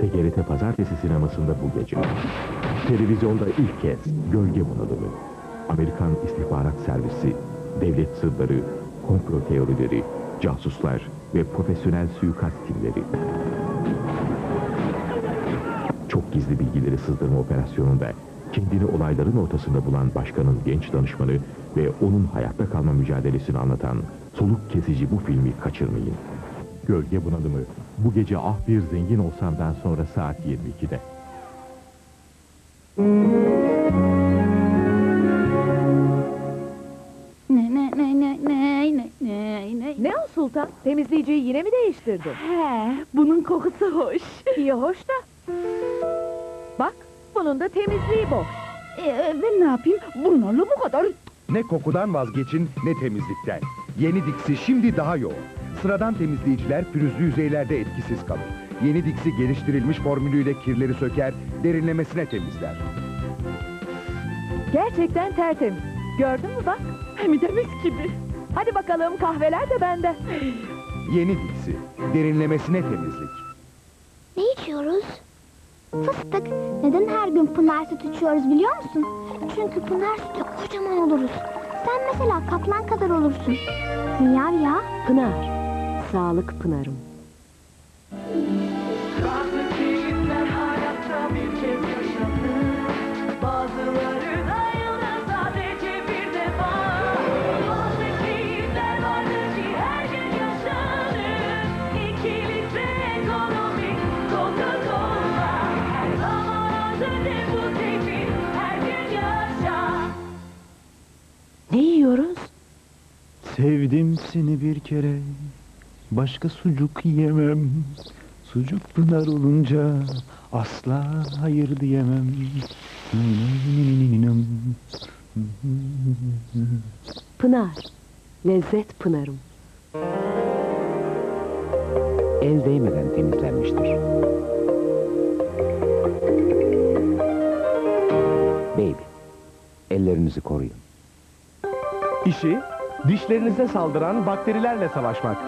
TGRT Pazartesi sinemasında bu gece. Televizyonda ilk kez Gölge Bunalımı. Amerikan İstihbarat Servisi, devlet sırları, komplo teorileri, casuslar ve profesyonel suikast timleri. Çok gizli bilgileri sızdırma operasyonunda kendini olayların ortasında bulan başkanın genç danışmanı ve onun hayatta kalma mücadelesini anlatan soluk kesici bu filmi kaçırmayın. Gölge Bunalımı bu gece Ah Bir Zengin Olsam'dan sonra saat 22'de. Ne ne ne ne ne ne ne ne Ne o Sultan? Temizleyiciyi yine mi değiştirdin? He, bunun kokusu hoş. İyi hoş da. Bak bunun da temizliği boş. Ee, ben ne yapayım? Burnalı bu kadar. Ne kokudan vazgeçin ne temizlikten. Yeni Dix'i şimdi daha yoğun. Sıradan temizleyiciler pürüzlü yüzeylerde etkisiz kalır. Yeni Dix'i geliştirilmiş formülüyle kirleri söker, derinlemesine temizler. Gerçekten tertemiz. Gördün mü bak? Hem de mis gibi. Hadi bakalım kahveler de bende. Yeni Dix'i, derinlemesine temizlik. Ne içiyoruz? Fıstık. Neden her gün pınar sütü içiyoruz biliyor musun? Çünkü pınar sütü kocaman oluruz. Sen mesela kaplan kadar olursun. Miyav ya. Pınar. Sağlık Pınar'ım. Bazı keyifler hayatta bir kez yaşanır. Bazıları da yılda sadece bir defa. Bazı keyifler vardır ki her gün yaşanır. İkilikte ekonomik Coca-Cola. Her zaman özünde bu keyfi her gün yaşa. Ne yiyoruz? Sevdim seni bir kere, başka sucuk yemem. Sucuk pınar olunca asla hayır diyemem. Pınar. Lezzet Pınar'ım. El değmeden temizlenmiştir. Baby, ellerinizi koruyun. İşi dişlerinize saldıran bakterilerle savaşmak.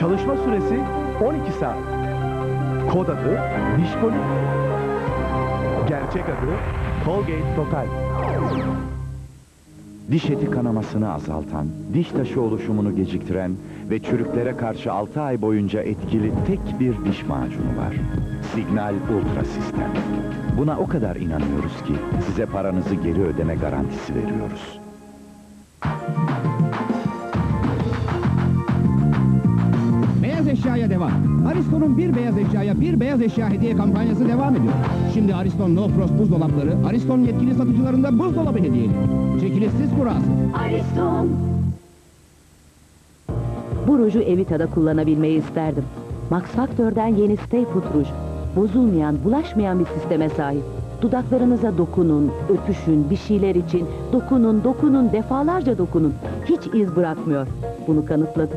Çalışma süresi 12 saat. Kod adı Dişkolik. Gerçek adı Colgate Total. Diş eti kanamasını azaltan, diş taşı oluşumunu geciktiren ve çürüklere karşı 6 ay boyunca etkili tek bir diş macunu var. Signal Ultra Sistem. Buna o kadar inanıyoruz ki size paranızı geri ödeme garantisi veriyoruz. Eşyaya devam. Aristo'nun bir beyaz eşyaya bir beyaz eşya hediye kampanyası devam ediyor. Şimdi Ariston No Frost buzdolapları, Ariston yetkili satıcılarında buzdolabı hediyeli. Çekilişsiz kurası. Ariston Bu ruju Evita'da kullanabilmeyi isterdim. Max Factor'dan yeni Stay Put ruj. Bozulmayan, bulaşmayan bir sisteme sahip. Dudaklarınıza dokunun, öpüşün, bir şeyler için. Dokunun, dokunun, defalarca dokunun. Hiç iz bırakmıyor. Bunu kanıtladı.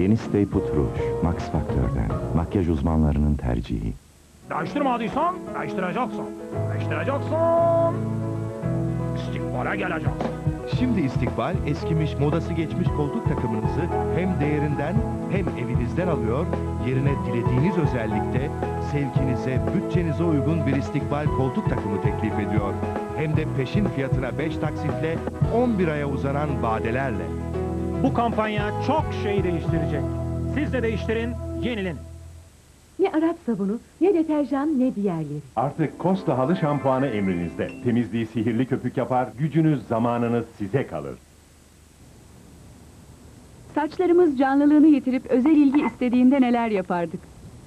Yeni Stay Put Rouge, Max Factor'dan. Makyaj uzmanlarının tercihi. Değiştirmediysen değiştireceksin. Değiştireceksin. İstikbale geleceksin. Şimdi İstikbal eskimiş, modası geçmiş koltuk takımınızı hem değerinden hem evinizden alıyor, yerine dilediğiniz özellikte sevkinize, bütçenize uygun bir İstikbal koltuk takımı teklif ediyor. Hem de peşin fiyatına 5 taksitle 11 aya uzanan vadelerle. Bu kampanya çok şey değiştirecek. Siz de değiştirin, yenilin. Ne Arap sabunu, ne deterjan, ne diğerleri. Artık Costa halı şampuanı emrinizde. Temizliği sihirli köpük yapar, gücünüz, zamanınız size kalır. Saçlarımız canlılığını yitirip özel ilgi istediğinde neler yapardık?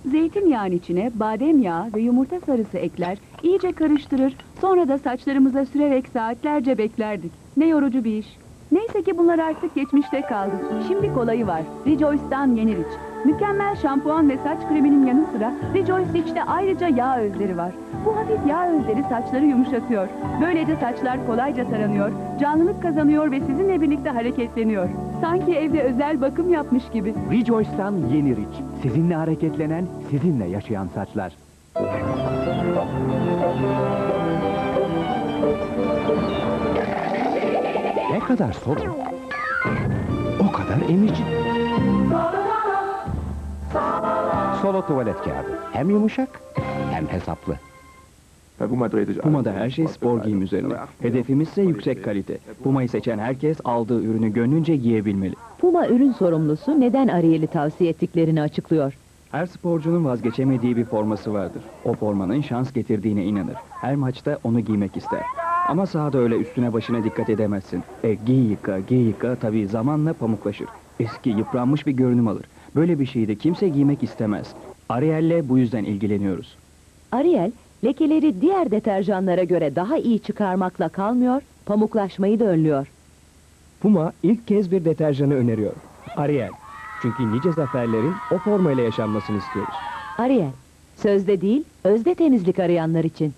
Zeytinyağın içine badem yağı ve yumurta sarısı ekler, iyice karıştırır, sonra da saçlarımıza sürerek saatlerce beklerdik. Ne yorucu bir iş. Neyse ki bunlar artık geçmişte kaldı. Şimdi kolayı var. Rejoice'dan yeni Rich. Mükemmel şampuan ve saç kreminin yanı sıra Rejoice Rich'te ayrıca yağ özleri var. Bu hafif yağ özleri saçları yumuşatıyor. Böylece saçlar kolayca taranıyor, canlılık kazanıyor ve sizinle birlikte hareketleniyor. Sanki evde özel bakım yapmış gibi. Rejoice'dan yeni Rich. Sizinle hareketlenen, sizinle yaşayan saçlar. Ne kadar soğuk, o kadar emici. Solo tuvalet kağıdı. Hem yumuşak hem hesaplı. Puma'da her şey spor giyim üzerine. Hedefimiz ise yüksek kalite. Puma'yı seçen herkes aldığı ürünü gönlünce giyebilmeli. Puma ürün sorumlusu neden Ariel'i tavsiye ettiklerini açıklıyor. Her sporcunun vazgeçemediği bir forması vardır. O formanın şans getirdiğine inanır. Her maçta onu giymek ister. Ama sahada öyle üstüne başına dikkat edemezsin. E giy yıka, giy yıka tabii zamanla pamuklaşır. Eski, yıpranmış bir görünüm alır. Böyle bir şeyi de kimse giymek istemez. Ariel'le bu yüzden ilgileniyoruz. Ariel, lekeleri diğer deterjanlara göre daha iyi çıkarmakla kalmıyor, pamuklaşmayı da önlüyor. Puma ilk kez bir deterjanı öneriyor. Ariel. Çünkü nice zaferlerin o formayla yaşanmasını istiyoruz. Ariel, sözde değil, özde temizlik arayanlar için.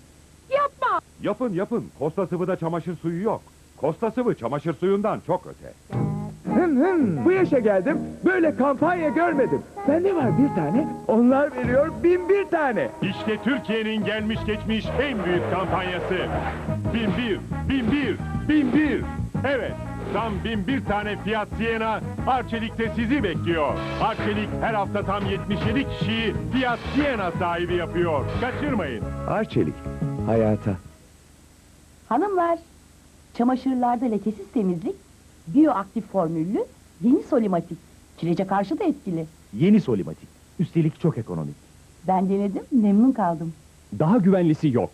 Yapın yapın. Kosta sıvıda çamaşır suyu yok. Kosta sıvı çamaşır suyundan çok öte. Bu yaşa geldim, böyle kampanya görmedim. Bende var bir tane, onlar veriyor bin bir tane. İşte Türkiye'nin gelmiş geçmiş en büyük kampanyası. Bin bir, bin bir, bin bir. Evet, tam bin bir tane Fiat Siena Arçelik'te sizi bekliyor. Arçelik her hafta tam 77 kişiyi Fiat Siena sahibi yapıyor. Kaçırmayın. Arçelik, hayata. Hanımlar, çamaşırlarda lekesiz temizlik, bioaktif formüllü, yeni solimatik. Kirece karşı da etkili. Yeni Solimatik. Üstelik çok ekonomik. Ben denedim, memnun kaldım. Daha güvenlisi yok.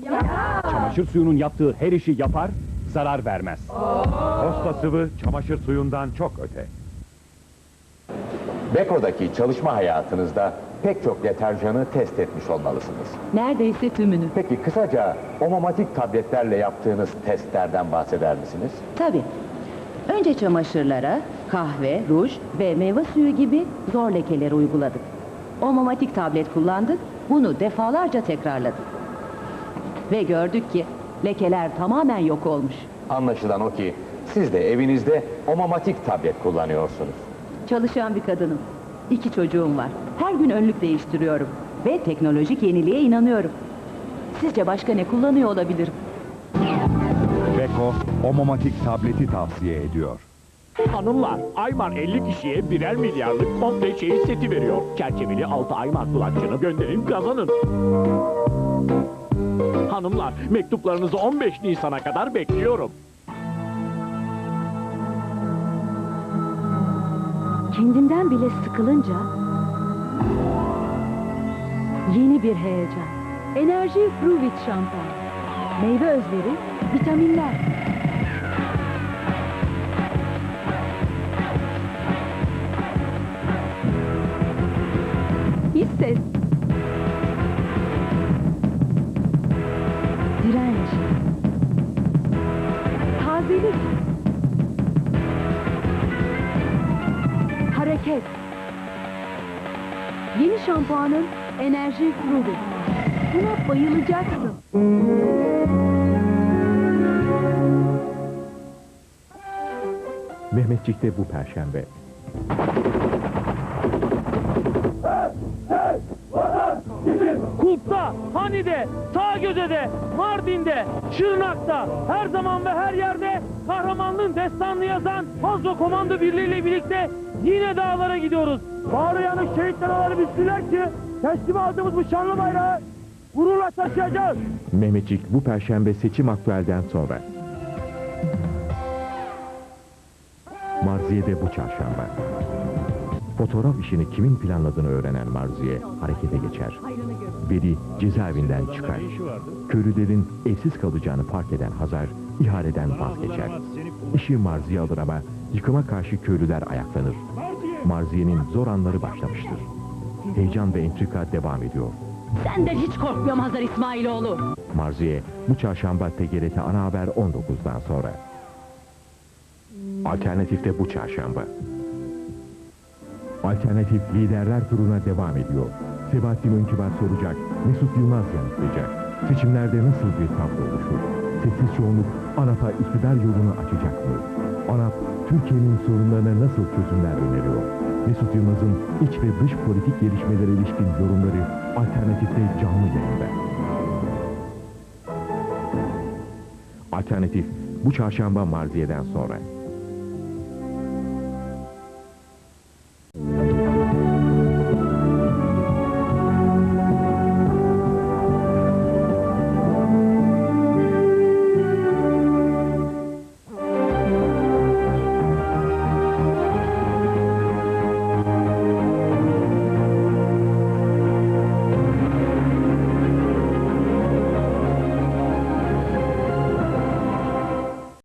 Çamaşır suyunun yaptığı her işi yapar, zarar vermez. Kosta sıvı çamaşır suyundan çok öte. Beko'daki çalışma hayatınızda pek çok deterjanı test etmiş olmalısınız. Neredeyse tümünü. Peki kısaca omomatik tabletlerle yaptığınız testlerden bahseder misiniz? Tabii. Önce çamaşırlara kahve, ruj ve meyve suyu gibi zor lekeleri uyguladık. Omomatik tablet kullandık, bunu defalarca tekrarladık. Ve gördük ki lekeler tamamen yok olmuş. Anlaşılan o ki siz de evinizde omomatik tablet kullanıyorsunuz. Çalışan bir kadınım. İki çocuğum var. Her gün önlük değiştiriyorum. Ve teknolojik yeniliğe inanıyorum. Sizce başka ne kullanıyor olabilirim? Beko omomatik tableti tavsiye ediyor. Hanımlar, Aymar 50 kişiye birer milyarlık komple çeyiz seti veriyor. Çerçeveli 6 Aymar kulakçını gönderin kazanın. Hanımlar, mektuplarınızı 15 Nisan'a kadar bekliyorum. Kendimden bile sıkılınca yeni bir heyecan. Enerji Fruit şampuan. Meyve özleri, vitaminler. His ses. Direnç. Tazelik. Hareket. Yeni şampuanın Enerji Fruit. Buna bayılacaksın. Mehmetçik'te bu perşembe. Kurt'ta, Hani'de, Sağgöze'de, Mardin'de, Şırnak'ta, her zaman ve her yerde kahramanlığın destanını yazan Fazla Komando Birliği ile birlikte yine dağlara gidiyoruz. Bağrı yanık şehit danaları bilsinler ki teslim aldığımız bu şanlı bayrağı gururla taşıyacağız. Mehmetçik bu perşembe seçim aktüelden sonra. Marziye'de bu çarşamba. Fotoğraf işini kimin planladığını öğrenen Marziye harekete geçer. Veli cezaevinden çıkar. Köylülerin evsiz kalacağını fark eden Hazar ihaleden vazgeçer. İşi Marziye alır ama yıkıma karşı köylüler ayaklanır. Marziye'nin zor anları başlamıştır. Heyecan ve entrika devam ediyor. Senden hiç korkmuyorum Hazar İsmailoğlu. Marziye bu çarşamba TGRT Ana Haber 19'dan sonra. Alternatifte bu çarşamba. Alternatif liderler turuna devam ediyor. Sebahattin Önkübar soracak, Mesut Yılmaz yanıtlayacak. Seçimlerde nasıl bir tablo oluşur? Sessiz çoğunluk ANAP'a iktidar yolunu açacak mı? ANAP, Türkiye'nin sorunlarına nasıl çözümler öneriyor? Mesut Yılmaz'ın iç ve dış politik gelişmelere ilişkin yorumları Alternatif'te canlı yayında. Alternatif bu çarşamba Marziye'den sonra.